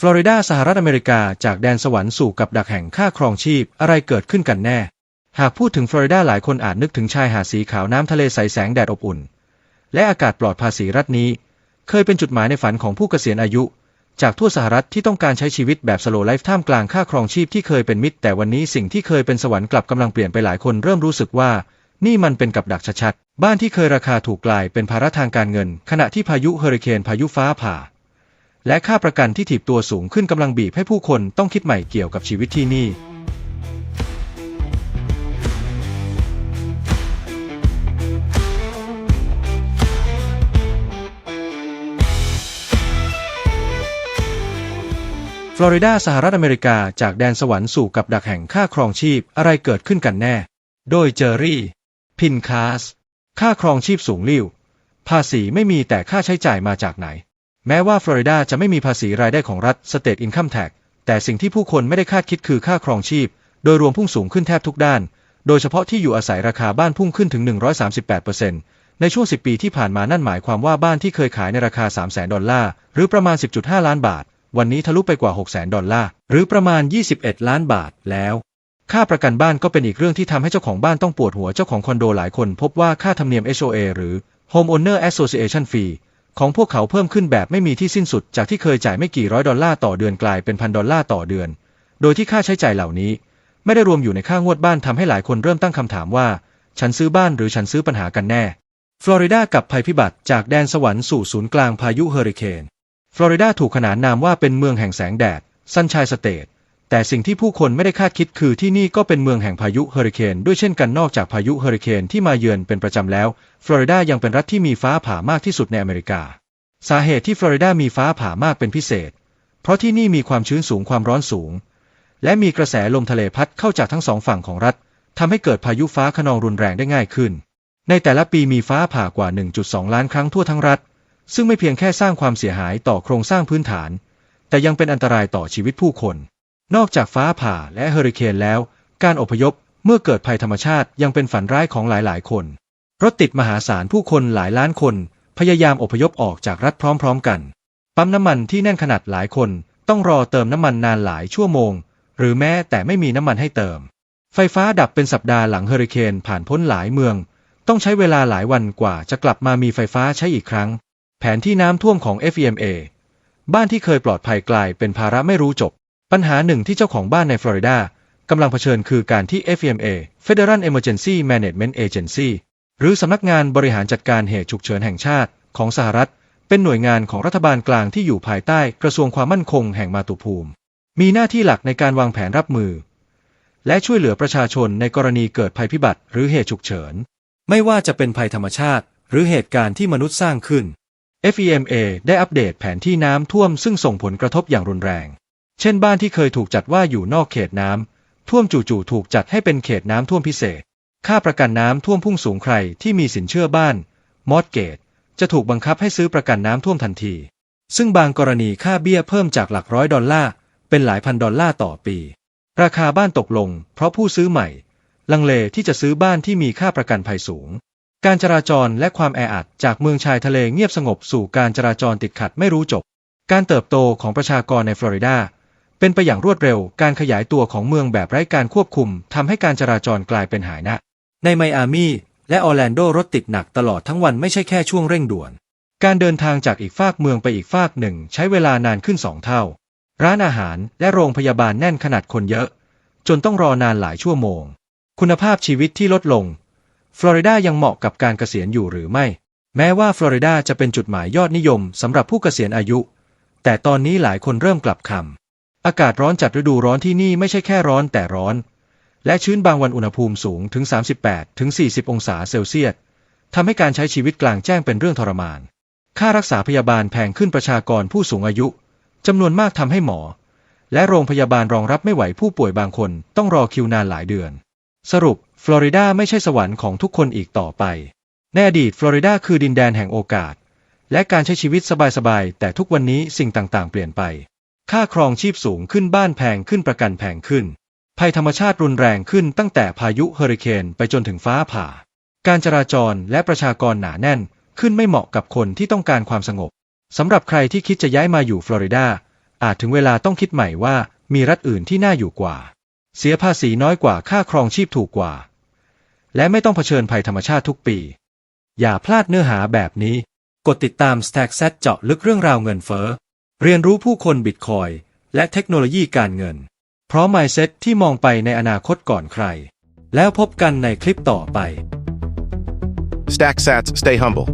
ฟลอริดาสหรัฐอเมริกาจากแดนสวรรค์สู่กับดักแห่งค่าครองชีพอะไรเกิดขึ้นกันแน่ หากพูดถึงฟลอริดาหลายคนอาจนึกถึงชายหาดสีขาวน้ำทะเลใสแสงแดดอบอุ่น และอากาศปลอดภาษีรัฐนี้ เคยเป็นจุดหมายในฝันของผู้เกษียณอายุ จากทั่วสหรัฐที่ต้องการใช้ชีวิตแบบสโลไลฟ์ท่ามกลางค่าครองชีพที่เคยเป็นมิตร แต่วันนี้สิ่งที่เคยเป็นสวรรค์กลับกำลังเปลี่ยนไปหลายคนเริ่มรู้สึกว่า นี่มันเป็นกับดักชัดๆบ้านที่เคยราคาถูกกลายเป็นภาระทางการเงิน ขณะที่พายุเฮอริเคนพายุฟ้าผ่า และค่าประกันที่ถีบตัวสูงขึ้นกำลังบีบให้ผู้คนต้องคิดใหม่เกี่ยวกับชีวิตที่นี่ ฟลอริดาสหรัฐอเมริกาจากแดนสวรรค์สู่กับดักแห่งค่าครองชีพอะไรเกิดขึ้นกันแน่ โดยเจอรี่ พินคาส ค่าครองชีพสูงลิ่วภาษีไม่มีแต่ค่าใช้จ่ายมาจากไหน แม้ว่าฟลอริดาจะไม่มีภาษีรายได้ของรัฐ State Income Tax แต่สิ่งที่ผู้คนไม่ได้คาดคิดคือค่าครองชีพ โดยรวมพุ่งสูงขึ้นแทบทุกด้าน โดยเฉพาะที่อยู่อาศัยราคาบ้านพุ่งขึ้นถึง 138%ในช่วง 10 ปีที่ผ่านมานั่นหมายความว่าบ้านที่เคยขายในราคา 300,000 ดอลลาร์ หรือประมาณ 10.5 ล้านบาท วันนี้ทะลุไปกว่า 600,000ดอลลาร์ หรือประมาณ 21 ล้านบาทแล้ว ค่าประกันบ้านก็เป็นอีกเรื่องที่ทำให้เจ้าของบ้านต้องปวดหัวเจ้าของคอนโดหลายคน พบว่าค่าธรรมเนียม HOA หรือ Homeowner Association Fee ของพวกเขาเพิ่มขึ้นแบบไม่มีที่สิ้นสุดจากที่เคยจ่ายไม่กี่ร้อยดอลลาร์ต่อเดือนกลายเป็นพันดอลลาร์ต่อเดือน โดยที่ค่าใช้จ่ายเหล่านี้ ไม่ได้รวมอยู่ในค่างวดบ้านทำให้หลายคนเริ่มตั้งคำถามว่า ฉันซื้อบ้านหรือฉันซื้อปัญหากันแน่ ฟลอริดากับภัยพิบัติจากแดนสวรรค์สู่ศูนย์กลางพายุเฮอริเคน ฟลอริดาถูกขนานนามว่าเป็นเมืองแห่งแสงแดดซันชายสเตท แต่สิ่งที่ผู้คนไม่ได้คาดคิดคือที่นี่ก็เป็นเมืองแห่งพายุเฮอริเคนด้วยเช่นกันนอกจากพายุเฮอริเคนที่มาเยือนเป็นประจำแล้ว ฟลอริดายังเป็นรัฐที่มีฟ้าผ่ามากที่สุดในอเมริกา สาเหตุที่ฟลอริดามีฟ้าผ่ามากเป็นพิเศษ เพราะที่นี่มีความชื้นสูงความร้อนสูง และมีกระแสลมทะเลพัดเข้าจากทั้งสองฝั่งของรัฐทำให้เกิดพายุฟ้าคะนองรุนแรงได้ง่ายขึ้น ในแต่ละปีมีฟ้าผ่ากว่า 1.2 ล้านครั้งทั่วทั้งรัฐ ซึ่งไม่เพียงแค่สร้างความเสียหายต่อโครงสร้างพื้นฐาน แต่ยังเป็นอันตรายต่อชีวิตผู้คน นอกจากฟ้าผ่าและเฮอริเคนแล้ว การอพยพเมื่อเกิดภัยธรรมชาติยังเป็นฝันร้ายของหลายๆ คน รถติดมหาศาลผู้คนหลายล้านคน พยายามอพยพออกจากรัฐพร้อม ๆ กัน ปั๊มน้ำมันที่แน่นขนาดหลายคน ต้องรอเติมน้ำมันนานหลายชั่วโมง หรือแม้แต่ไม่มีน้ำมันให้เติม ไฟฟ้าดับเป็นสัปดาห์หลังเฮอริเคนผ่านพ้นหลายเมือง ต้องใช้เวลาหลายวันกว่าจะกลับมามีไฟฟ้าใช้อีกครั้ง แผนที่น้ำท่วมของ FEMA บ้านที่เคยปลอดภัยกลายเป็นภาระไม่รู้จบ ปัญหาหนึ่งที่เจ้าของบ้านในฟลอริดากำลังเผชิญคือการที่ FEMA Federal Emergency Management Agency หรือสำนักงานบริหารจัดการเหตุฉุกเฉินแห่งชาติของสหรัฐ เป็นหน่วยงานของรัฐบาลกลางที่อยู่ภายใต้กระทรวงความมั่นคงแห่งมาตุภูมิ มีหน้าที่หลักในการวางแผนรับมือ และช่วยเหลือประชาชนในกรณีเกิดภัยพิบัติ หรือเหตุฉุกเฉิน ไม่ว่าจะเป็นภัยธรรมชาติ หรือเหตุการณ์ที่มนุษย์สร้างขึ้น FEMA ได้อัปเดตแผนที่น้ำท่วมซึ่งส่งผลกระทบอย่างรุนแรง เช่นบ้านที่เคยถูกจัดว่าอยู่นอกเขตน้ำท่วมจู่ๆถูกจัดให้เป็นเขตน้ำท่วมพิเศษ ค่าประกันน้ำท่วมพุ่งสูงใครที่มีสินเชื่อบ้าน มอดเกต จะถูกบังคับให้ซื้อประกันน้ำท่วมทันที ซึ่งบางกรณีค่าเบี้ยเพิ่มจากหลักร้อยดอลลาร์เป็นหลายพันดอลลาร์ต่อปี ราคาบ้านตกลง เพราะผู้ซื้อใหม่ ลังเลที่จะซื้อบ้านที่มีค่าประกันภัยสูง การจราจรและความแออัดจากเมืองชายทะเลเงียบสงบสู่การจราจรติดขัดไม่รู้จบ การเติบโตของประชากรในฟลอริดา เป็นไปอย่างรวดเร็ว การขยายตัวของเมืองแบบไร้การควบคุมทำให้การจราจรกลายเป็นหายนะ ในไมอามีและออร์แลนโดรถติดหนักตลอดทั้งวันไม่ใช่แค่ช่วงเร่งด่วน การเดินทางจากอีกฟากเมืองไปอีกฟากหนึ่ง ใช้เวลานานขึ้นสองเท่า ร้านอาหารและโรงพยาบาลแน่นขนาดคนเยอะ จนต้องรอนานหลายชั่วโมง คุณภาพชีวิตที่ลดลง ฟลอริดายังเหมาะกับการเกษียณอยู่หรือไม่ แม้ว่าฟลอริดาจะเป็นจุดหมายยอดนิยมสำหรับผู้เกษียณอายุ แต่ตอนนี้หลายคนเริ่มกลับคำ อากาศร้อนจัดฤดูร้อนที่นี่ไม่ใช่แค่ร้อนแต่ร้อน และชื้นบางวันอุณหภูมิสูงถึง 38 ถึง 40 องศาเซลเซียสทำให้การใช้ชีวิตกลางแจ้งเป็นเรื่องทรมาน ค่ารักษาพยาบาลแพงขึ้นประชากรผู้สูงอายุจำนวนมากทำให้หมอ และโรงพยาบาลรองรับไม่ไหวผู้ป่วยบางคนต้องรอคิวนานหลายเดือน สรุป ฟลอริดาไม่ใช่สวรรค์ของทุกคนอีกต่อไป ในอดีตฟลอริดาคือดินแดนแห่งโอกาส และการใช้ชีวิตสบายๆแต่ทุกวันนี้สิ่งต่างๆ เปลี่ยนไป ค่าครองชีพสูงขึ้นบ้านแพงขึ้นประกันแพงขึ้น ภัยธรรมชาติรุนแรงขึ้นตั้งแต่พายุเฮอริเคนไปจนถึงฟ้าผ่า การจราจรและประชากรหนาแน่น ขึ้นไม่เหมาะกับคนที่ต้องการความสงบสำหรับใครที่คิดจะย้ายมาอยู่ฟลอริดาอาจถึงเวลาต้องคิดใหม่ว่ามีรัฐอื่นที่น่าอยู่กว่า เสียภาษีน้อยกว่าค่าครองชีพถูกกว่า และไม่ต้องเผชิญภัยธรรมชาติทุกปี อย่าพลาดเนื้อหาแบบนี้ กดติดตาม Stack Z เจาะลึกเรื่องราวเงินเฟ้อ เรียนรู้ผู้คนบิตคอยและเทคโนโลยีการเงิน พร้อม mindset ที่มองไปในอนาคตก่อนใคร แล้วพบกันในคลิปต่อไป Stack Sats, stay humble.